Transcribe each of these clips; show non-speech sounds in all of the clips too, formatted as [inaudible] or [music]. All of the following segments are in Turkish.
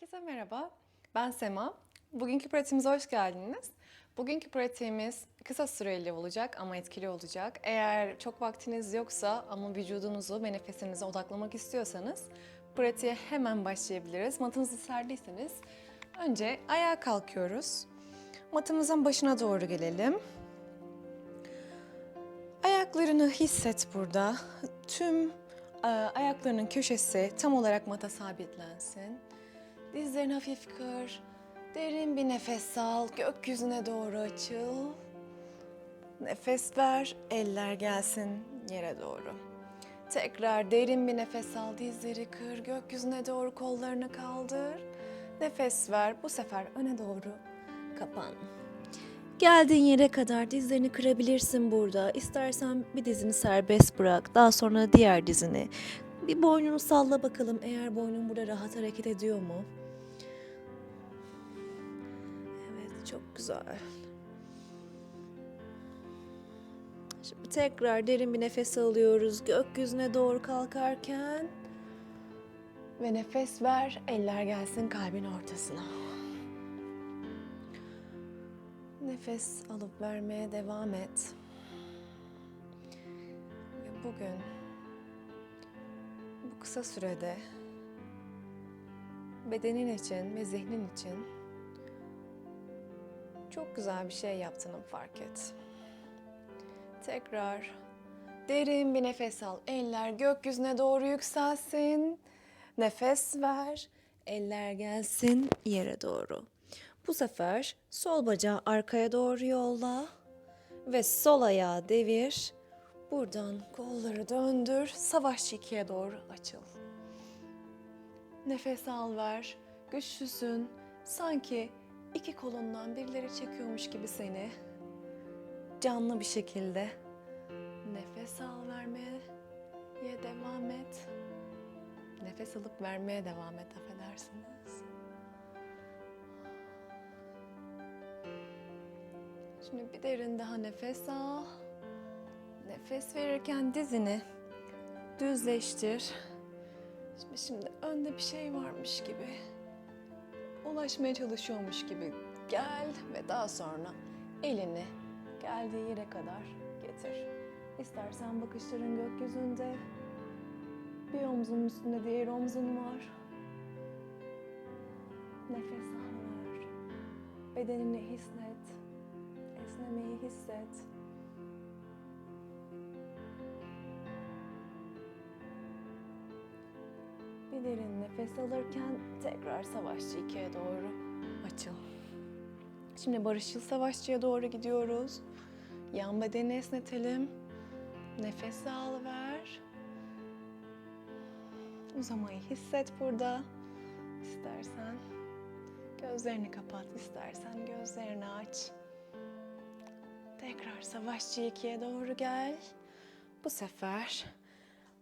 Herkese merhaba. Ben Sema. Bugünkü pratiğimize hoş geldiniz. Bugünkü pratiğimiz kısa süreli olacak ama etkili olacak. Eğer çok vaktiniz yoksa ama vücudunuzu ve nefesinize odaklamak istiyorsanız pratiğe hemen başlayabiliriz. Matınızı serdiyseniz önce ayağa kalkıyoruz. Matımızın başına doğru gelelim. Ayaklarını hisset burada. Tüm e, ayaklarının köşesi tam olarak mata sabitlensin. Dizlerini hafif kır. Derin bir nefes al. Gökyüzüne doğru açıl. Nefes ver. Eller gelsin yere doğru. Tekrar derin bir nefes al. Dizleri kır. Gökyüzüne doğru kollarını kaldır. Nefes ver. Bu sefer öne doğru kapan. Geldiğin yere kadar dizlerini kırabilirsin burada. İstersen bir dizini serbest bırak. Daha sonra diğer dizini. Bir boynunu salla bakalım eğer boynun burada rahat hareket ediyor mu? Güzel. Şimdi tekrar derin bir nefes alıyoruz. Gökyüzüne doğru kalkarken Ve nefes ver. Eller gelsin kalbin ortasına. Nefes alıp vermeye devam et. Ve bugün bu kısa sürede bedenin için ve zihnin için çok güzel bir şey yaptığını fark et. Tekrar derin bir nefes al. Eller gökyüzüne doğru yükselsin. Nefes ver. Eller gelsin yere doğru. Bu sefer sol bacağı arkaya doğru yolla ve sol ayağı devir. Buradan kolları döndür. Savaşçı ikiye doğru açıl. Nefes al ver. Güçlüsün. Sanki iki kolundan birileri çekiyormuş gibi seni. Canlı bir şekilde. Nefes al vermeye devam et. Nefes alıp vermeye devam et affedersiniz. Şimdi bir derin daha nefes al. Nefes verirken dizini düzleştir. Şimdi, şimdi önde bir şey varmış gibi. Ulaşmaya çalışıyormuş gibi gel ve daha sonra elini geldiği yere kadar getir. İstersen bakışların gökyüzünde, bir omzunun üstünde diğer omzun var. Nefes al. Bedenini hisset. Esnemeyi hisset. Derin nefes alırken tekrar savaşçı ikiye doğru açıl. Şimdi barışçıl savaşçıya doğru gidiyoruz. Yan bedeni esnetelim. Nefes al ver. Uzamayı hisset burada. İstersen gözlerini kapat, istersen gözlerini aç. Tekrar savaşçı ikiye doğru gel. Bu sefer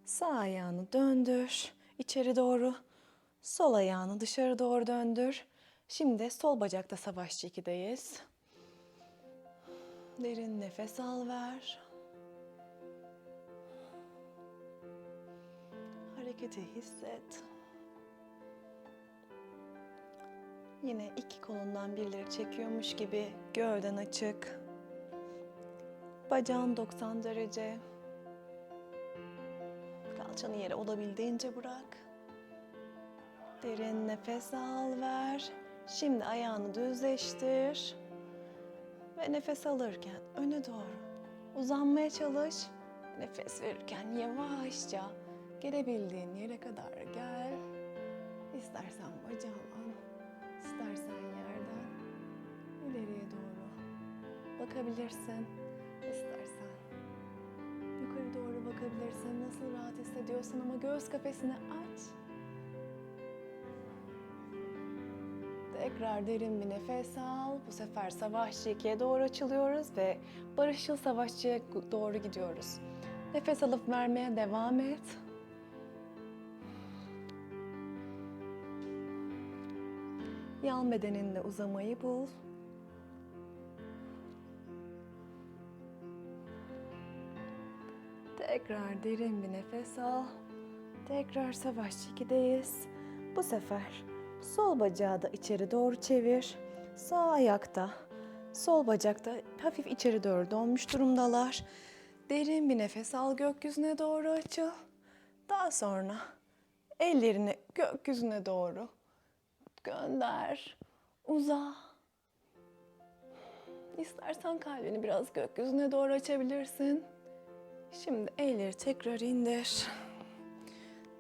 sağ ayağını döndür içeri doğru. Sol ayağını dışarı doğru döndür. Şimdi sol bacakta savaşçı ikideyiz. Derin nefes al ver. Hareketi hisset. Yine iki kolundan birileri çekiyormuş gibi gövden açık. Bacağın 90 derece. Kalçanı yere olabildiğince bırak. Derin nefes al ver. Şimdi ayağını düzleştir. Ve nefes alırken öne doğru uzanmaya çalış. Nefes verirken yavaşça gelebildiğin yere kadar gel. İstersen bacağından, istersen yerden ileriye doğru bakabilirsin. Bakabilirsin. Nasıl rahat hissediyorsan ama göğüs kafesini aç. Tekrar derin bir nefes al. Bu sefer savaşçı ikiye doğru açılıyoruz ve barışçıl savaşçıya doğru gidiyoruz. Nefes alıp vermeye devam et. Yan bedeninle uzamayı bul. Tekrar derin bir nefes al. Tekrar savaşçı ikideyiz. Bu sefer Sol bacağı da içeri doğru çevir. Sağ ayakta, sol bacakta hafif içeri doğru dönmüş durumdalar. Derin bir nefes al gökyüzüne doğru açıl. Daha sonra ellerini gökyüzüne doğru gönder. Uza. İstersen kalbini biraz gökyüzüne doğru açabilirsin. Şimdi elleri tekrar indir.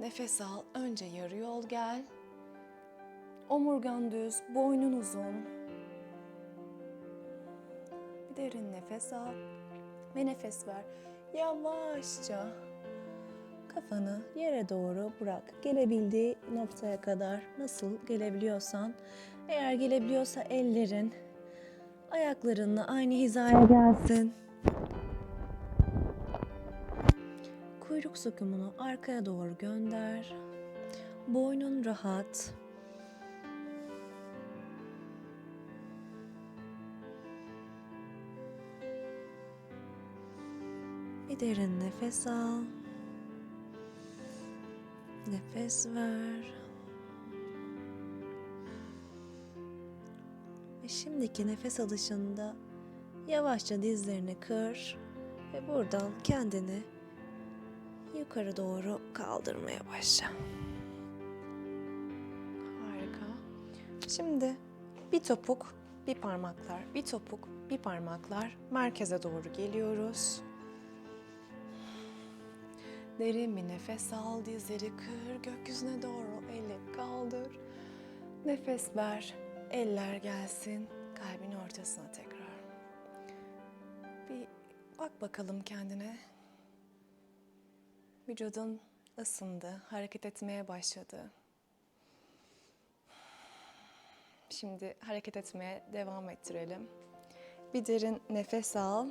Nefes al. Önce yarı yol gel. Omurgan düz, boynun uzun. Bir derin nefes al ve nefes ver. Yavaşça kafanı yere doğru bırak. Gelebildiği noktaya kadar nasıl gelebiliyorsan. Eğer gelebiliyorsa ellerin ayaklarınla aynı hizaya gelsin. Kuyruk sökümünü arkaya doğru gönder. Boynun rahat. Bir derin nefes al. Nefes ver. Ve şimdiki nefes alışında yavaşça dizlerini kır ve buradan kendini yukarı doğru kaldırmaya başla. Harika. Şimdi bir topuk, bir parmaklar, bir topuk, bir parmaklar merkeze doğru geliyoruz. Derin bir nefes al, dizleri kır, gökyüzüne doğru eli kaldır. Nefes ver, eller gelsin kalbin ortasına tekrar. Bir bak bakalım kendine. Vücudun ısındı, hareket etmeye başladı. Şimdi hareket etmeye devam ettirelim. Bir derin nefes al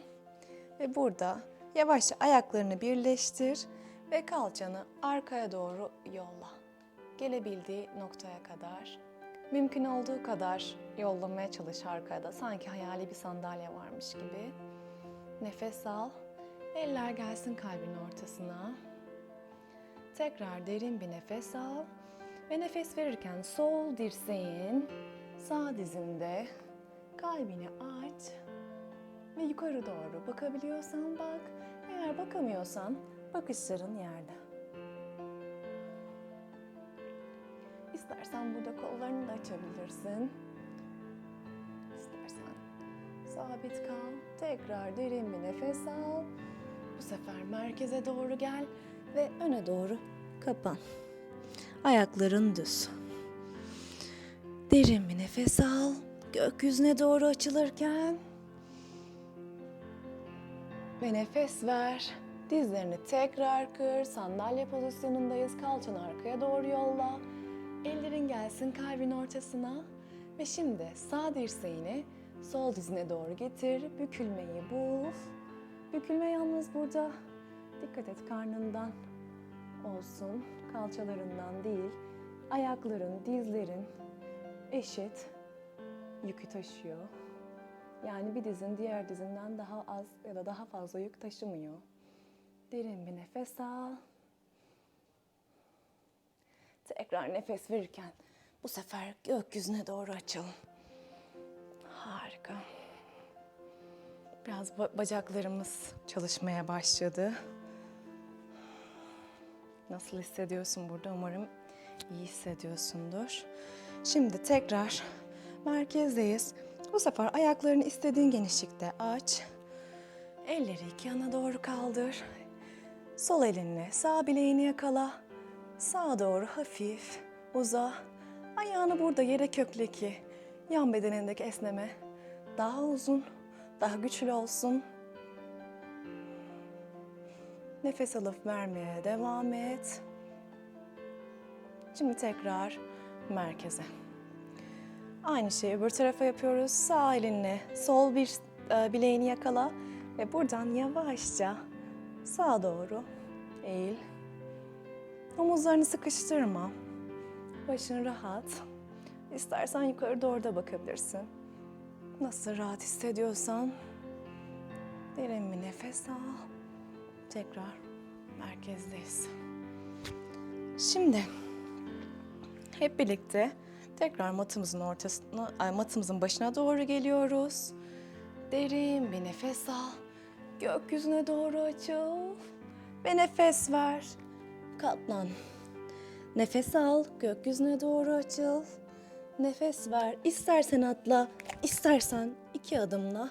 ve burada yavaşça ayaklarını birleştir ve kalçanı arkaya doğru yolla. Gelebildiği noktaya kadar. Mümkün olduğu kadar yollamaya çalış arkaya da sanki hayali bir sandalye varmış gibi. Nefes al. Eller gelsin kalbin ortasına. Tekrar derin bir nefes al. Ve nefes verirken sol dirseğin sağ dizinde kalbini aç ve yukarı doğru bakabiliyorsan bak. Eğer bakamıyorsan bakışların yerde. İstersen burada kollarını da açabilirsin. İstersen sabit kal. Tekrar derin bir nefes al. Bu sefer merkeze doğru gel ve öne doğru kapan. Ayakların düz. Derin bir nefes al. Gökyüzüne doğru açılırken ve nefes ver. Dizlerini tekrar kır. Sandalye pozisyonundayız. Kalçanı arkaya doğru yolla. Ellerin gelsin kalbin ortasına. Ve şimdi sağ dirseğini sol dizine doğru getir. Bükülmeyi bul. Bükülme yalnız burada. Dikkat et karnından olsun. Kalçalarından değil. Ayakların, dizlerin eşit yükü taşıyor. Yani bir dizin diğer dizinden daha az ya da daha fazla yük taşımıyor. Derin bir nefes al. Tekrar nefes verirken bu sefer gökyüzüne doğru açalım. Harika. Biraz ba- bacaklarımız çalışmaya başladı. Nasıl hissediyorsun burada? Umarım iyi hissediyorsundur. Şimdi tekrar merkezdeyiz. Bu sefer ayaklarını istediğin genişlikte aç. Elleri iki yana doğru kaldır. Sol elinle sağ bileğini yakala. Sağa doğru hafif uza. Ayağını burada yere kökle ki yan bedenindeki esneme daha uzun, daha güçlü olsun. Nefes alıp vermeye devam et. Şimdi tekrar merkeze. Aynı şeyi öbür tarafa yapıyoruz. Sağ elinle sol bir e, bileğini yakala ve buradan yavaşça sağa doğru eğil. Omuzlarını sıkıştırma. Başın rahat. İstersen yukarı doğru da bakabilirsin. Nasıl rahat hissediyorsan derin bir nefes al. Tekrar merkezdeyiz. Şimdi hep birlikte Tekrar matımızın ortasına, matımızın başına doğru geliyoruz. Derin bir nefes al. Gökyüzüne doğru açıl. Ve nefes ver. Katlan. Nefes al, gökyüzüne doğru açıl. Nefes ver. İstersen atla, istersen iki adımla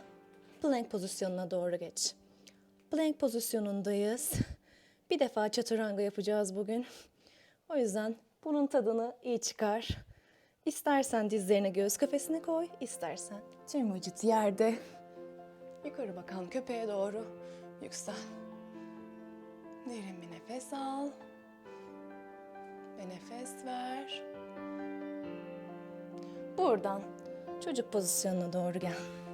plank pozisyonuna doğru geç. Plank pozisyonundayız. Bir defa çatıranga yapacağız bugün. O yüzden bunun tadını iyi çıkar. İstersen dizlerine göğüs kafesine koy, istersen tüm vücut yerde. Yukarı bakan köpeğe doğru yüksel. Derin bir nefes al. Ve nefes ver. Buradan çocuk pozisyonuna doğru gel.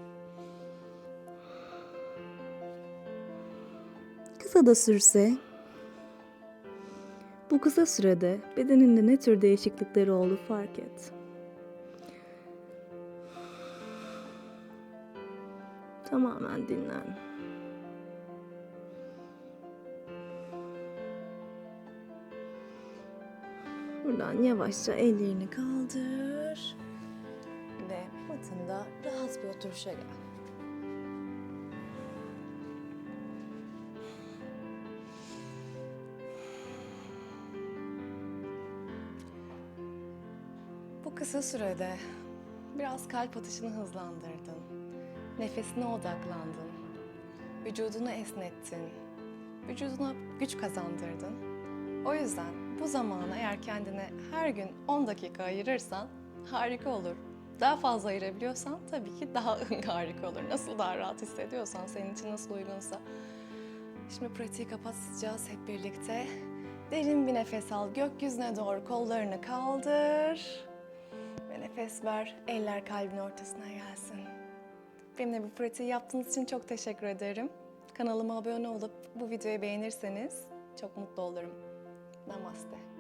Kısa da sürse, bu kısa sürede bedeninde ne tür değişiklikleri oldu fark et. Tamamen dinlen. Buradan yavaşça ellerini kaldır. Ve matında rahat bir oturuşa gel. Kısa sürede biraz kalp atışını hızlandırdın. Nefesine odaklandın. Vücudunu esnettin. Vücuduna güç kazandırdın. O yüzden bu zamanı eğer kendine her gün 10 dakika ayırırsan harika olur. Daha fazla ayırabiliyorsan tabii ki daha [laughs] harika olur. Nasıl daha rahat hissediyorsan, senin için nasıl uygunsa. Şimdi pratiği kapatacağız hep birlikte. Derin bir nefes al, gökyüzüne doğru kollarını kaldır. Nefes ver, eller kalbin ortasına gelsin. Benimle bu pratiği yaptığınız için çok teşekkür ederim. Kanalıma abone olup bu videoyu beğenirseniz çok mutlu olurum. Namaste.